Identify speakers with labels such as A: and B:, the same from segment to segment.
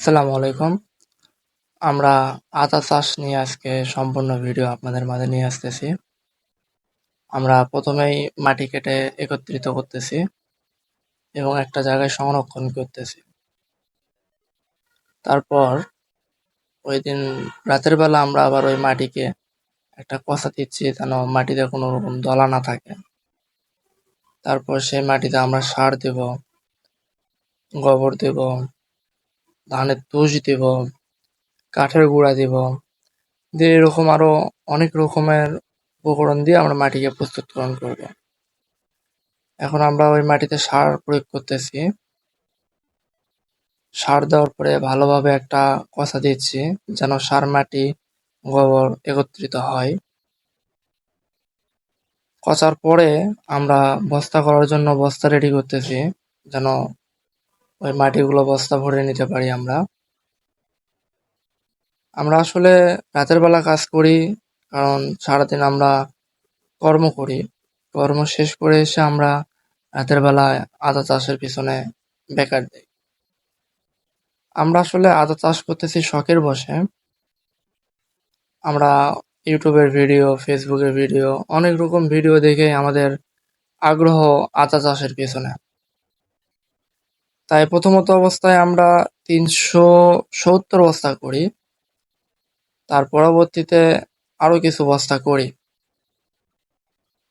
A: আসসালামু আলাইকুম। আমরা আদা চাষ নিয়ে আজকে সম্পূর্ণ ভিডিও আপনাদের মাঝে নিয়ে আসতেছি। আমরা প্রথমেই মাটি কেটে একত্রিত করতেছি এবং একটা জায়গায় সংরক্ষণ করতেছি। তারপর ওই দিন রাতের বেলা আমরা আবার ওই মাটিকে একটা কষা দিচ্ছি যেন মাটিতে কোনো রকম দলা না থাকে। তারপর সেই মাটিতে আমরা সার দেব, গোবর দেব ধানের তুষ দিব, কাঠের গুঁড়া দিব। দিয়ে এরকম আরও অনেক রকমের উপকরণ দিয়ে আমরা মাটিকে প্রস্তুতকরণ করব। এখন আমরা ওই মাটিতে সার প্রয়োগ করতেছি। সার দেওয়ার পরে ভালোভাবে একটা কষা দিচ্ছি, যেন সার মাটি গোবর একত্রিত হয়। কষার পরে আমরা বস্তা করার জন্য বস্তা রেডি করতেছি, যেন ওই মাটিগুলো বস্তা ভরে নিতে পারি আমরা। আমরা আসলে রাতের বেলা কাজ করি, কারণ সারাদিন আমরা কর্ম করি। কর্ম শেষ করে এসে আমরা রাতের বেলায় আদা চাষের পিছনে বেকার দিই। আমরা আসলে আদা চাষ করতেছি শখের বসে আমরা ইউটিউবের ভিডিও, ফেসবুকের ভিডিও, অনেক রকম ভিডিও দেখে আমাদের আগ্রহ আদা চাষের পিছনে। তাই প্রথমত অবস্থায় আমরা তিনশো সত্তর বস্তা করি। তার পরবর্তীতে আরও কিছু বস্তা করি।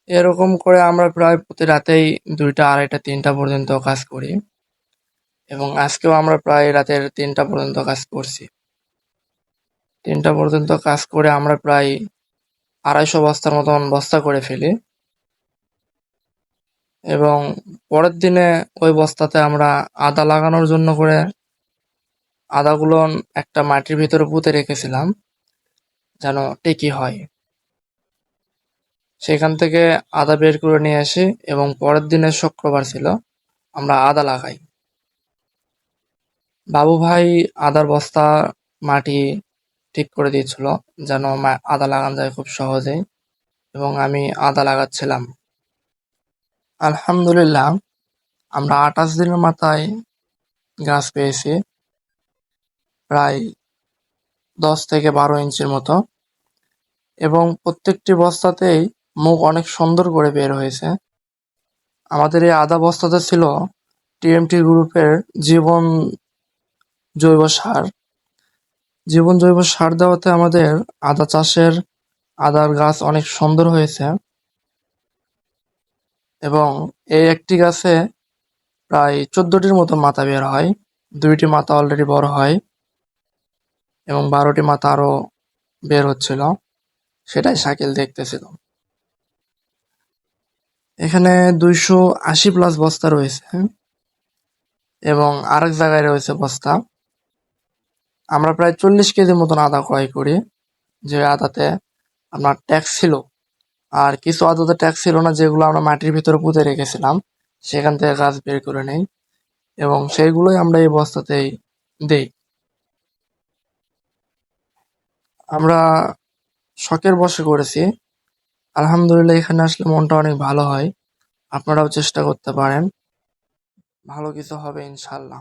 A: এরকম করে আমরা প্রায় প্রতি রাতেই দুইটা, আড়াইটা, তিনটা পর্যন্ত কাজ করি এবং আজকেও আমরা প্রায় রাতের তিনটা পর্যন্ত কাজ করছি। তিনটা পর্যন্ত কাজ করে আমরা প্রায় আড়াইশো বস্তার মতন বস্তা করে ফেলি। এবং পরের দিনে ওই বস্তাতে আমরা আদা লাগানোর জন্য করে আদাগুলো একটা মাটির ভিতরে পুঁতে রেখেছিলাম, যেন টেকি হয়। সেখান থেকে আদা বের করে নিয়ে আসি এবং পরের দিনে শুক্রবার ছিল, আমরা আদা লাগাই। বাবু ভাই আদার বস্তা মাটি ঠিক করে দিয়েছিল, যেন আদা লাগানো যায় খুব সহজেই, এবং আমি আদা লাগাচ্ছিলাম। আলহামদুলিল্লাহ, আমরা আঠাশ দিনের মাথায় গাছ পেয়েছি, প্রায় দশ থেকে বারো ইঞ্চির মতো। এবং প্রত্যেকটি বস্তাতেই মুখ অনেক সুন্দর করে বের হয়েছে। আমাদের এই আদা বস্তাতে ছিল টিএমটি গ্রুপের জীবন জৈব সার। জীবন জৈব সার দেওয়াতে আমাদের আদা চাষের, আদার গাছ অনেক সুন্দর হয়েছে। এবং এই একটি গাছে প্রায় চোদ্দটির মতো মাথা বের হয়। দুইটি মাথা অলরেডি বড় হয় এবং বারোটি মাথা আরও বের হচ্ছিল। সেটাই শাকিল দেখতেছিল। এখানে দুইশো আশি প্লাস বস্তা রয়েছে এবং আরেক জায়গায় রয়েছে বস্তা। আমরা প্রায় চল্লিশ কেজির মতন আদা ক্রয় করি। যে আদাতে আপনার ট্যাক্স ছিল। আর কিছু আদাতে ট্যাক্স ছিল না যেগুলো আমরা মাটির ভিতরে পুঁতে রেখেছিলাম, সেখান থেকে গাছ বের করে নেই এবং সেইগুলোই আমরা এই বস্তাতেই দেই। আমরা শখের বসে করেছি। আলহামদুলিল্লাহ এখানে আসলে মনটা অনেক ভালো হয়। আপনারাও চেষ্টা করতে পারেন। ভালো কিছু হবে ইনশাল্লাহ